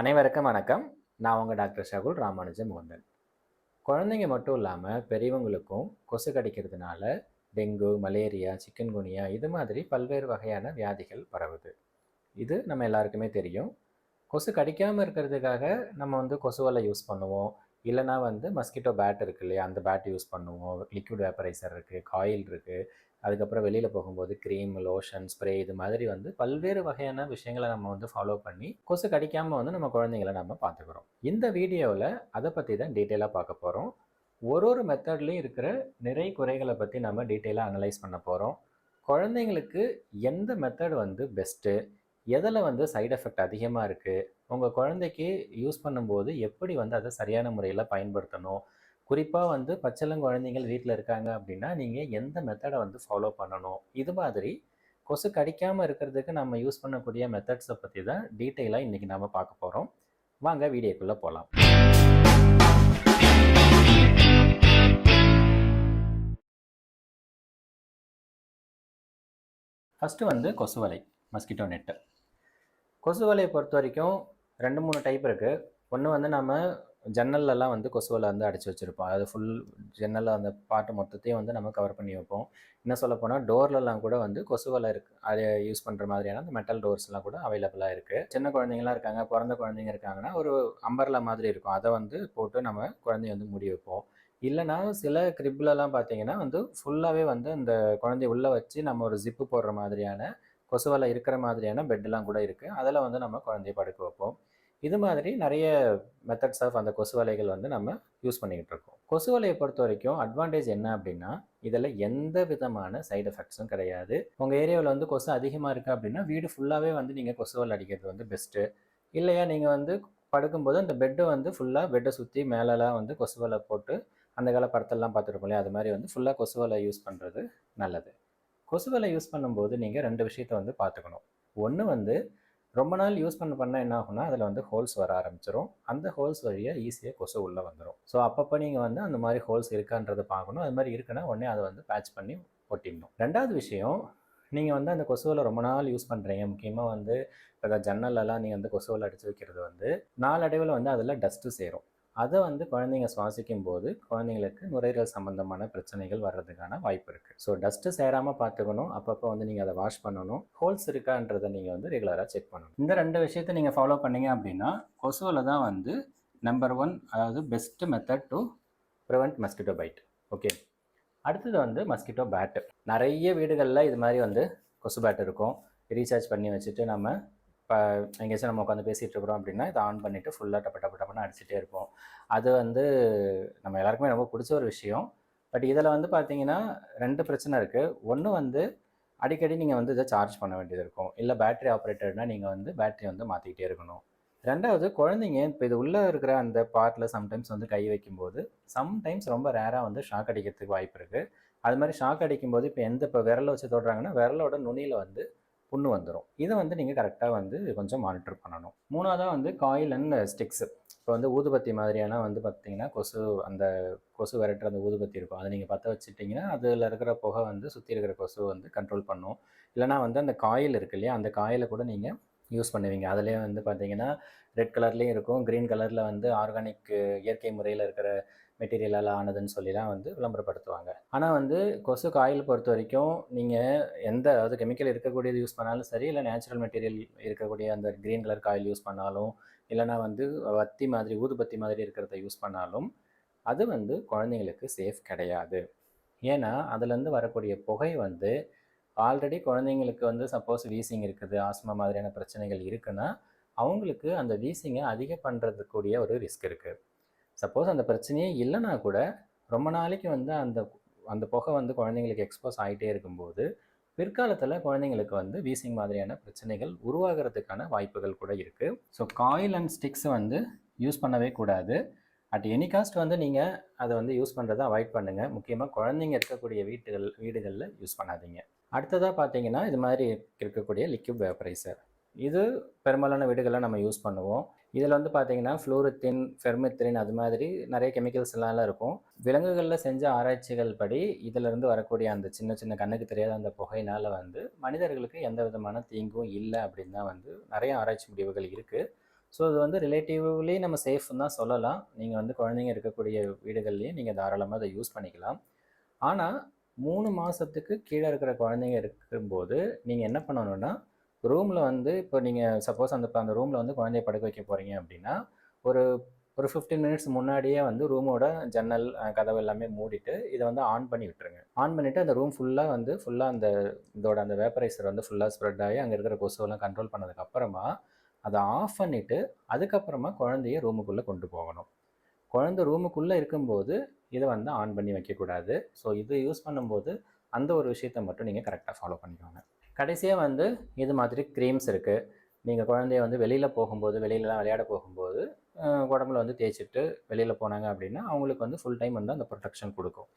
அனைவருக்கும் வணக்கம். நான் உங்கள் டாக்டர் ஷகுல் ராமானுஜ முகந்தன். குழந்தைங்க மட்டும் இல்லாமல் பெரியவங்களுக்கும் கொசு கடிக்கிறதுனால டெங்கு மலேரியா சிக்கன்குனியா இது மாதிரி பல்வேறு வகையான வியாதிகள் பரவுது. இது நம்ம எல்லாருக்குமே தெரியும். கொசு கடிக்காமல் இருக்கிறதுக்காக நம்ம வந்து கொசுவெல்லாம் யூஸ் பண்ணுவோம். இல்லைனா வந்து மஸ்கிட்டோ பேட் இருக்கு இல்லையா? அந்த பேட் யூஸ் பண்ணுவோம். லிக்விட் வேப்பரைசர் இருக்குது காயில் இருக்குது அதுக்கப்புறம் வெளியில் போகும்போது க்ரீம் லோஷன் ஸ்ப்ரே இது மாதிரி வந்து பல்வேறு வகையான விஷயங்களை நம்ம வந்து ஃபாலோ பண்ணி கொசு கடிக்காமல் வந்து நம்ம குழந்தைங்களை நம்ம பார்த்துக்கிறோம். இந்த வீடியோவில் அதை பற்றி தான் டீட்டெயிலாக பார்க்க போகிறோம் ஒரு ஒரு மெத்தட்லேயும் இருக்கிற நிறை குறைகளை பற்றி நம்ம டீட்டெயிலாக அனலைஸ் பண்ண போகிறோம் குழந்தைங்களுக்கு எந்த மெத்தட் வந்து பெஸ்ட்டு எதில் வந்து சைடு எஃபெக்ட் அதிகமாக இருக்குது உங்கள் குழந்தைக்கு யூஸ் பண்ணும்போது எப்படி வந்து அதை சரியான முறையில் பயன்படுத்தணும்? குறிப்பாக வந்து பச்சளங்குழந்தைகள் வீட்டில் இருக்காங்க அப்படின்னா நீங்கள் எந்த மெத்தடை வந்து ஃபாலோ பண்ணணும்? இது மாதிரி கொசு கடிக்காமல் இருக்கிறதுக்கு நம்ம யூஸ் பண்ணக்கூடிய மெத்தட்ஸை பற்றி தான் டீட்டெயிலாக இன்றைக்கி நம்ம பார்க்க போகிறோம் வாங்க வீடியோக்குள்ளே போகலாம் ஃபஸ்ட்டு வந்து கொசு வலை மஸ்கிட்டோ நெட்டு கொசு வலையை பொறுத்த வரைக்கும் ரெண்டு மூணு டைப் இருக்குது ஒன்று வந்து நம்ம ஜன்னல்லலாம் வந்து கொசுவில் வந்து அடைச்சி வச்சுருப்போம். அது ஃபுல் ஜன்னலில் அந்த பாட்டு மொத்தத்தையும் வந்து நம்ம கவர் பண்ணி வைப்போம். என்ன சொல்ல போனால் டோர்லலாம் கூட வந்து கொசுவில் இருக்கு அதை யூஸ் பண்ணுற மாதிரியான அந்த மெட்டல் டோர்ஸ்லாம் கூட அவைலபிளாக இருக்குது சின்ன குழந்தைங்களாம் இருக்காங்க பிறந்த குழந்தைங்க இருக்காங்கன்னா ஒரு அம்பர்லா மாதிரி இருக்கும். அதை வந்து போட்டு நம்ம குழந்தைய வந்து மூடி வைப்போம். இல்லைனா சில கிரிப்லலாம் பார்த்தீங்கன்னா வந்து ஃபுல்லாகவே வந்து அந்த குழந்தைய உள்ளே வச்சு நம்ம ஒரு ஜிப்பு போடுற மாதிரியான கொசுவலை இருக்கிற மாதிரியான பெட்டெல்லாம் கூட இருக்குது அதில் வந்து நம்ம குழந்தைய படுக்க வைப்போம். இது மாதிரி நிறைய மெத்தட்ஸ் ஆஃப் அந்த கொசு வலைகள் வந்து நம்ம யூஸ் பண்ணிக்கிட்டு இருக்கோம். கொசு வலையை பொறுத்த வரைக்கும் அட்வான்டேஜ் என்ன அப்படின்னா இதில் எந்த விதமான சைடு எஃபெக்ட்ஸும் கிடையாது. உங்கள் ஏரியாவில் வந்து கொசு அதிகமாக இருக்குது அப்படின்னா வீடு ஃபுல்லாகவே வந்து நீங்கள் கொசு வலை அடிக்கிறது வந்து பெஸ்ட்டு இல்லையா நீங்கள் வந்து படுக்கும்போது அந்த பெட்டை வந்து ஃபுல்லாக பெட்டை சுற்றி மேலெலாம் வந்து கொசு வலை போட்டு அந்த கால படத்தெல்லாம் பார்த்துருப்போம் இல்லையா? அது மாதிரி வந்து ஃபுல்லாக கொசு வலை யூஸ் பண்ணுறது நல்லது. கொசு வலை யூஸ் பண்ணும்போது நீங்கள் ரெண்டு விஷயத்த வந்து பார்த்துக்கணும். ஒன்று வந்து ரொம்ப நாள் யூஸ் பண்ண பண்ண என்ன ஆகும்னா அதில் வந்து ஹோல்ஸ் வர ஆரம்பிச்சிடும் அந்த ஹோல்ஸ் வழியாக ஈஸியாக கொசு உள்ளே வந்துடும் ஸோ அப்பப்போ நீங்கள் வந்து அந்த மாதிரி ஹோல்ஸ் இருக்கான்றதை பார்க்கணும். அது மாதிரி இருக்குன்னா உடனே அதை வந்து பேட்ச் பண்ணி ஒட்டிடணும். ரெண்டாவது விஷயம் நீங்கள் வந்து அந்த கொசுவில் ரொம்ப நாள் யூஸ் பண்ணுறீங்க முக்கியமாக வந்து இப்போ ஜன்னலெல்லாம் நீங்கள் வந்து கொசுவில் அடித்து வைக்கிறது வந்து நாளடைவில் வந்து அதில் டஸ்ட்டு சேரும். அதை வந்து குழந்தைங்க சுவாசிக்கும் போது குழந்தைங்களுக்கு நுரையீரல் சம்மந்தமான பிரச்சனைகள் வர்றதுக்கான வாய்ப்பு இருக்குது ஸோ டஸ்ட்டு சேராமல் பார்த்துக்கணும். அப்பப்போ வந்து நீங்கள் அதை வாஷ் பண்ணணும். ஹோல்ஸ் இருக்கான்றதை நீங்கள் வந்து ரெகுலராக செக் பண்ணணும். இந்த ரெண்டு விஷயத்தை நீங்கள் ஃபாலோ பண்ணீங்க அப்படின்னா கொசுவில் தான் வந்து நம்பர் ஒன் அதாவது best method to prevent mosquito bite okay அடுத்தது வந்து மஸ்கிட்டோ பேட்டு நிறைய வீடுகளில் இது மாதிரி வந்து கொசு பேட் இருக்கும். ரீசார்ஜ் பண்ணி வச்சுட்டு நம்ம இப்போ எங்கேயாச்சும் நம்ம உட்காந்து பேசிகிட்டு இருக்கிறோம் அப்படின்னா இதை ஆன் பண்ணிவிட்டு ஃபுல்லாக டப்ப டப்ப டப்பன்னு அடிச்சுட்டே இருப்போம். அது வந்து நம்ம எல்லாருக்குமே ரொம்ப பிடிச்ச ஒரு விஷயம். பட் இதில் வந்து பார்த்தீங்கன்னா ரெண்டு பிரச்சனை இருக்குது ஒன்று வந்து அடிக்கடி நீங்கள் வந்து இதை சார்ஜ் பண்ண வேண்டியது இருக்கும். இல்லை பேட்டரி ஆப்ரேட்டர்னால் நீங்கள் வந்து பேட்டரி வந்து மாற்றிக்கிட்டே இருக்கணும். ரெண்டாவது குழந்தைங்க இப்போ இது உள்ளே இருக்கிற அந்த பார்ட்டில் சம்டைம்ஸ் வந்து கை வைக்கும்போது சம்டைம்ஸ் ரொம்ப ரேராக வந்து ஷாக் அடிக்கிறதுக்கு வாய்ப்பு இருக்குது அது மாதிரி ஷாக் அடிக்கும்போது இப்போ எந்த இப்போ விரலை வச்சு தொடுறாங்கன்னா விரலோட நுனியில் வந்து புண்ணு வந்துடும் இதை வந்து நீங்கள் கரெக்டாக வந்து கொஞ்சம் மானிட்டர் பண்ணணும். மூணாவதாக வந்து காயில் அண்ட் ஸ்டிக்ஸு இப்போ வந்து ஊதுபத்தி மாதிரியான வந்து பார்த்தீங்கன்னா கொசு அந்த கொசு விரட்டுற அந்த ஊதுபத்தி இருக்கும். அதை நீங்கள் பற்ற வச்சுட்டிங்கன்னா அதில் இருக்கிற புகை வந்து சுற்றி இருக்கிற கொசு வந்து கண்ட்ரோல் பண்ணும். இல்லைனா வந்து அந்த காயில் இருக்கு இல்லையா அந்த காயில் கூட நீங்கள் யூஸ் பண்ணுவீங்க. அதுலேயே வந்து பார்த்தீங்கன்னா ரெட் கலர்லேயும் இருக்கும். க்ரீன் கலரில் வந்து ஆர்கானிக் இயற்கை முறையில் இருக்கிற மெட்டீரியலால் ஆனதுன்னு சொல்லிலாம் வந்து விளம்பரப்படுத்துவாங்க. ஆனால் வந்து கொசு காயில் பொறுத்த வரைக்கும் நீங்கள் எந்த அதாவது கெமிக்கல் இருக்கக்கூடியது யூஸ் பண்ணாலும் சரி இல்லை நேச்சுரல் மெட்டீரியல் இருக்கக்கூடிய அந்த க்ரீன் கலர் காயில் யூஸ் பண்ணாலும் இல்லைனா வந்து வத்தி மாதிரி ஊதுபத்தி மாதிரி இருக்கிறத யூஸ் பண்ணாலும் அது வந்து குழந்தைங்களுக்கு சேஃப் கிடையாது. ஏன்னா அதுலேருந்து வரக்கூடிய புகை வந்து ஆல்ரெடி குழந்தைங்களுக்கு வந்து சப்போஸ் வீசிங் இருக்குது ஆஸ்மா மாதிரியான பிரச்சனைகள் இருக்குன்னா அவங்களுக்கு அந்த வீசிங்கை அதிக பண்ணுறதுக்கூடிய ஒரு ரிஸ்க் இருக்குது சப்போஸ் அந்த பிரச்சனையே இல்லைனா கூட ரொம்ப நாளைக்கு வந்து அந்த அந்த புகை வந்து குழந்தைங்களுக்கு எக்ஸ்போஸ் ஆகிட்டே இருக்கும்போது பிற்காலத்தில் குழந்தைங்களுக்கு வந்து வீசிங் மாதிரியான பிரச்சனைகள் உருவாகிறதுக்கான வாய்ப்புகள் கூட இருக்குது ஸோ காயில் அண்ட் ஸ்டிக்ஸ் வந்து யூஸ் பண்ணவே கூடாது. அட் எனி காஸ்ட் வந்து நீங்கள் அதை வந்து யூஸ் பண்ணுறதை அவாய்ட் பண்ணுங்கள் முக்கியமாக குழந்தைங்க இருக்கக்கூடிய வீட்டுகள் வீடுகளில் யூஸ் பண்ணாதீங்க. அடுத்ததாக பார்த்தீங்கன்னா இது மாதிரி இருக்கக்கூடிய லிக்யூப் வேப்பரைசர் இது பெரும்பாலான வீடுகளில் நம்ம யூஸ் பண்ணுவோம். இதில் வந்து பார்த்தீங்கன்னா ஃப்ளூரித்தின் ஃபெர்மித்திரின் அது மாதிரி நிறைய கெமிக்கல்ஸ் எல்லாம் இருக்கும். விலங்குகளில் செஞ்ச ஆராய்ச்சிகள் படி இதிலிருந்து வரக்கூடிய அந்த சின்ன சின்ன கண்ணுக்கு தெரியாத அந்த புகையினால் வந்து மனிதர்களுக்கு எந்த விதமான தீங்கும் இல்லை அப்படின்னு தான் வந்து நிறைய ஆராய்ச்சி முடிவுகள் இருக்குது ஸோ இது வந்து ரிலேட்டிவ்லி நம்ம சேஃப்னு தான் சொல்லலாம். நீங்கள் வந்து குழந்தைங்க இருக்கக்கூடிய வீடுகள்லேயும் நீங்கள் தாராளமாக அதை யூஸ் பண்ணிக்கலாம். ஆனால் மூணு மாதத்துக்கு கீழே இருக்கிற குழந்தைங்க இருக்கும்போது நீங்கள் என்ன பண்ணணும்னா ரூமில் வந்து இப்போ நீங்கள் சப்போஸ் அந்த அந்த ரூமில் வந்து குழந்தைய படுக்க வைக்க போகிறீங்க அப்படின்னா ஒரு ஒரு ஃபிஃப்டீன் மினிட்ஸ் முன்னாடியே வந்து ரூமோட ஜன்னல் கதவு எல்லாமே மூடிட்டு இதை வந்து ஆன் பண்ணி விட்டுருங்க. ஆன் பண்ணிவிட்டு அந்த ரூம் ஃபுல்லாக வந்து ஃபுல்லாக அந்த இதோட அந்த வேப்பரைசர் வந்து ஃபுல்லாக ஸ்ப்ரெட் ஆகி அங்கே இருக்கிற கொசுவெல்லாம் கண்ட்ரோல் பண்ணதுக்கப்புறமா அதை ஆஃப் பண்ணிவிட்டு அதுக்கப்புறமா குழந்தைய ரூமுக்குள்ளே கொண்டு போகணும். குழந்தை ரூமுக்குள்ளே இருக்கும்போது இதை வந்து ஆன் பண்ணி வைக்கக்கூடாது. ஸோ இது யூஸ் பண்ணும்போது அந்த ஒரு விஷயத்தை மட்டும் நீங்கள் கரெக்டாக ஃபாலோ பண்ணிக்கோங்க. கடைசியாக வந்து இது மாதிரி க்ரீம்ஸ் இருக்குது நீங்கள் குழந்தைய வந்து வெளியில் போகும்போது வெளியிலலாம் விளையாட போகும்போது உடம்புல வந்து தேய்ச்சிட்டு வெளியில் போனாங்க அப்படின்னா அவங்களுக்கு வந்து ஃபுல் டைம் வந்து அந்த ப்ரொடெக்ஷன் கொடுக்கும்.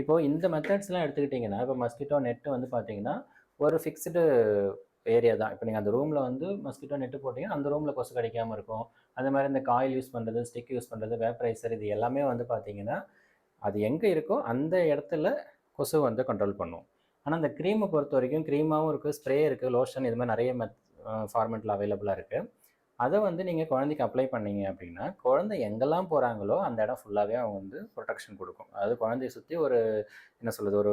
இப்போது இந்த மெத்தட்ஸ்லாம் எடுத்துக்கிட்டிங்கன்னா இப்போ மஸ்கிட்டோ நெட்டு வந்து பார்த்தீங்கன்னா ஒரு ஃபிக்ஸ்டு ஏரியா தான். இப்போ நீங்கள் அந்த ரூமில் வந்து மஸ்கிட்டோ நெட்டு போட்டிங்கன்னா அந்த ரூமில் கொசு கிடைக்காம இருக்கும். அதே மாதிரி இந்த காயில் யூஸ் பண்ணுறது ஸ்டிக் யூஸ் பண்ணுறது வேப்பரைசர் இது எல்லாமே வந்து பார்த்தீங்கன்னா அது எங்கே இருக்கோ அந்த இடத்துல கொசு வந்து கண்ட்ரோல் பண்ணும். ஆனால் அந்த க்ரீமை பொறுத்த வரைக்கும் க்ரீமாகவும் இருக்குது ஸ்ப்ரே இருக்குது லோஷன் இது மாதிரி நிறைய மெத் ஃபார்மெட்டில் அவைலபிளாக இருக்குது அதை வந்து நீங்கள் குழந்தைக்கு அப்ளை பண்ணீங்க அப்படின்னா குழந்தை எங்கெல்லாம் போகிறாங்களோ அந்த இடம் ஃபுல்லாகவே அவங்க வந்து ப்ரொடெக்ஷன் கொடுக்கும். அதாவது குழந்தைய சுற்றி ஒரு என்ன சொல்கிறது ஒரு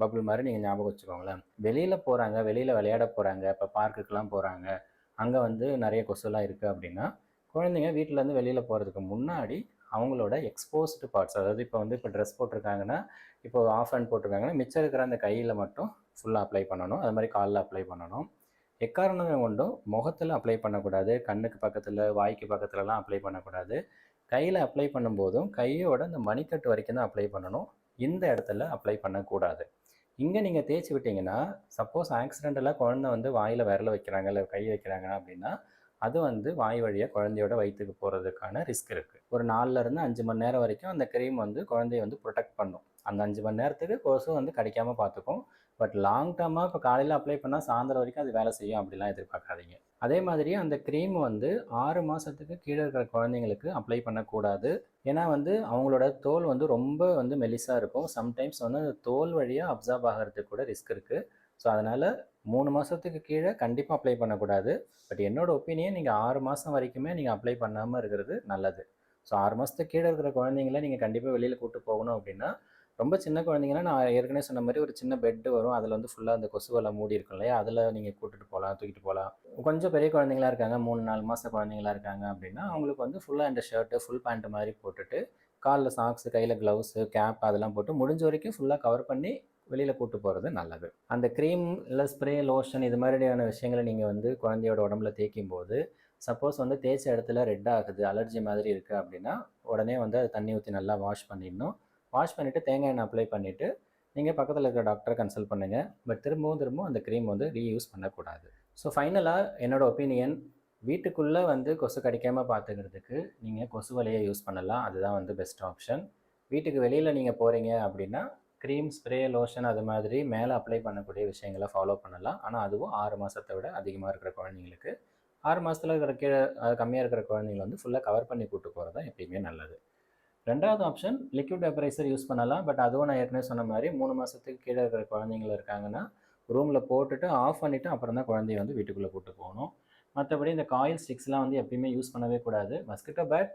பபுள் மாதிரி நீங்கள் ஞாபகம் வச்சுக்கோங்களேன். வெளியில் போகிறாங்க வெளியில் விளையாட போகிறாங்க இப்போ பார்க்குக்கெலாம் போகிறாங்க அங்கே வந்து நிறைய கொசுலாம் இருக்குது அப்படின்னா குழந்தைங்க வீட்டிலேருந்து வெளியில் போகிறதுக்கு முன்னாடி அவங்களோட எக்ஸ்போஸ்டு பார்ட்ஸ் அதாவது இப்போ வந்து இப்போ ட்ரெஸ் போட்டிருக்காங்கன்னா இப்போ ஆஃப் ஹேண்ட் போட்டிருக்காங்கன்னா மிச்சம் இருக்கிற அந்த கையில் மட்டும் ஃபுல்லாக அப்ளை பண்ணணும். அது மாதிரி காலில் அப்ளை பண்ணணும். எக்காரணம் கொண்டும் முகத்தில் அப்ளை பண்ணக்கூடாது கண்ணுக்கு பக்கத்தில் வாய்க்கு பக்கத்துலலாம் அப்ளை பண்ணக்கூடாது. கையில் அப்ளை பண்ணும்போதும் கையோட அந்த மணிக்கட்டு வரைக்கும் தான் அப்ளை பண்ணணும். இந்த இடத்துல அப்ளை பண்ணக்கூடாது. இங்கே நீங்கள் தேய்ச்சி விட்டீங்கன்னா சப்போஸ் ஆக்சிடென்டலாக குழந்தை வந்து வாயில் விரல வைக்கிறாங்க இல்லை கை வைக்கிறாங்க அப்படின்னா அது வந்து வாய் வழியாக குழந்தையோட வயிற்றுக்கு போகிறதுக்கான ரிஸ்க் இருக்குது ஒரு நாலுலேருந்து அஞ்சு மணி நேரம் வரைக்கும் அந்த க்ரீம் வந்து குழந்தைய வந்து ப்ரொடெக்ட் பண்ணும். அந்த அஞ்சு மணி நேரத்துக்கு கொசு வந்து கிடைக்காம பார்த்துக்கும் பட் லாங் டேர்மாக இப்போ காலையில் அப்ளை பண்ணால் சாயந்தரம் வரைக்கும் அது வேலை செய்யும் அப்படிலாம் எதிர்பார்க்காதீங்க. அதே மாதிரி அந்த க்ரீம் வந்து ஆறு மாதத்துக்கு கீழே இருக்கிற குழந்தைங்களுக்கு அப்ளை பண்ணக்கூடாது. ஏன்னா வந்து அவங்களோட தோல் வந்து ரொம்ப வந்து மெலிசாக இருக்கும். சம்டைம்ஸ் வந்து அந்த தோல் வழியாக அப்சார்ப் ஆகிறதுக்கு கூட ரிஸ்க் இருக்குது ஸோ அதனால் மூணு மாதத்துக்கு கீழே கண்டிப்பாக அப்ளை பண்ணக்கூடாது. பட் என்னோட ஒப்பீனியன் நீங்கள் ஆறு மாதம் வரைக்குமே நீங்கள் அப்ளை பண்ணாமல் இருக்கிறது நல்லது. ஸோ ஆறு மாதத்துக்கு கீழே இருக்கிற குழந்தைங்கள நீங்கள் கண்டிப்பாக வெளியில் கூப்பிட்டு போகணும் அப்படின்னா ரொம்ப சின்ன குழந்தைங்கன்னா நான் ஏற்கனவே சொன்ன மாதிரி ஒரு சின்ன பெட்டு வரும். அதில் வந்து ஃபுல்லாக அந்த கொசுவெல்லாம் மூடி இருக்கும் இல்லையா? அதில் நீங்கள் கூட்டிட்டு போகலாம் தூக்கிட்டு போகலாம் கொஞ்சம் பெரிய குழந்தைங்களா இருக்காங்க. மூணு நாலு மாத குழந்தைங்களா இருக்காங்க அப்படின்னா அவங்களுக்கு வந்து ஃபுல்லாக இந்த ஷர்ட்டு ஃபுல் பேண்ட் மாதிரி போட்டுட்டு காலில் சாக்ஸு கையில் க்ளவுஸு கேப் அதெல்லாம் போட்டு முடிஞ்ச வரைக்கும் ஃபுல்லாக கவர் பண்ணி வெளியில் கூட்டு போகிறது நல்லது. அந்த க்ரீம் இல்லை ஸ்ப்ரே லோஷன் இது மாதிரியான விஷயங்களை நீங்கள் வந்து குழந்தையோட உடம்புல தேய்க்கும் போது சப்போஸ் வந்து தேய்ச்ச இடத்துல ரெட் ஆகுது அலர்ஜி மாதிரி இருக்குது அப்படின்னா உடனே வந்து அது தண்ணி ஊற்றி நல்லா வாஷ் பண்ணிடணும். வாஷ் பண்ணிவிட்டு தேங்காய் எண்ணெய் அப்ளை பண்ணிவிட்டு நீங்கள் பக்கத்தில் இருக்கிற டாக்டரை கன்சல்ட் பண்ணுங்கள் பட் திரும்பவும் திரும்பவும் அந்த க்ரீம் வந்து ரீயூஸ் பண்ணக்கூடாது. ஸோ ஃபைனலாக என்னோடய ஒப்பீனியன் வீட்டுக்குள்ளே வந்து கொசு கடிக்காமல் பார்த்துக்கிறதுக்கு நீங்கள் கொசு வலையை யூஸ் பண்ணலாம். அதுதான் வந்து பெஸ்ட் ஆப்ஷன் வீட்டுக்கு வெளியில் நீங்கள் போகிறீங்க அப்படின்னா க்ரீம் ஸ்ப்ரே லோஷன் அது மாதிரி மேலே அப்ளை பண்ணக்கூடிய விஷயங்களை ஃபாலோ பண்ணலாம். ஆனால் அதுவும் ஆறு மாதத்தை விட அதிகமாக இருக்கிற குழந்தைங்களுக்கு. ஆறு மாதத்தில் இருக்கிற கீழே கம்மியாக இருக்கிற குழந்தைங்களை வந்து ஃபுல்லாக கவர் பண்ணி கூட்டு போகிறது தான் எப்பயுமே நல்லது. ரெண்டாவது ஆப்ஷன் லிக்விட் வெப்பரைசர் யூஸ் பண்ணலாம். பட் அதுவும் நான் ஏற்கனவே சொன்ன மாதிரி மூணு மாதத்துக்கு கீழே இருக்கிற குழந்தைங்கள இருக்காங்கன்னா ரூமில் போட்டுட்டு ஆஃப் பண்ணிவிட்டு அப்புறம் தான் குழந்தைய வந்து வீட்டுக்குள்ளே கூட்டு போகணும். மற்றபடி இந்த காயில் ஸ்டிக்ஸ்லாம் வந்து எப்பயுமே யூஸ் பண்ணவே கூடாது. Mosquito bat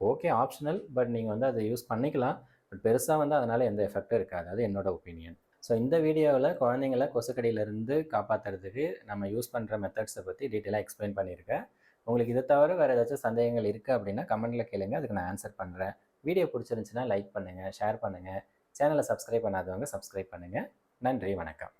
okay optional but நீங்கள் வந்து அதை யூஸ் பண்ணிக்கலாம். பட் பெருசாக வந்து அதனால் எந்த எஃபெக்டும் இருக்காது. அது என்னோட ஒப்பீனியன் ஸோ இந்த வீடியோவில் குழந்தைங்கள கொசுக்கடியிலேருந்து காப்பாற்றுறதுக்கு நம்ம யூஸ் பண்ணுற மெத்தட்ஸை பற்றி டீட்டெயிலாக எக்ஸ்பிளைன் பண்ணியிருக்கேன். உங்களுக்கு இதை தவிர வேறு ஏதாச்சும் சந்தேகங்கள் இருக்குது அப்படின்னா கமெண்ட்டில் கேளுங்க. அதுக்கு நான் ஆன்சர் பண்ணுறேன் வீடியோ பிடிச்சிருந்துச்சுன்னா லைக் பண்ணுங்கள் ஷேர் பண்ணுங்கள் சேனலை சப்ஸ்கிரைப் பண்ணாதவங்க சப்ஸ்கிரைப் பண்ணுங்கள் நன்றி வணக்கம்.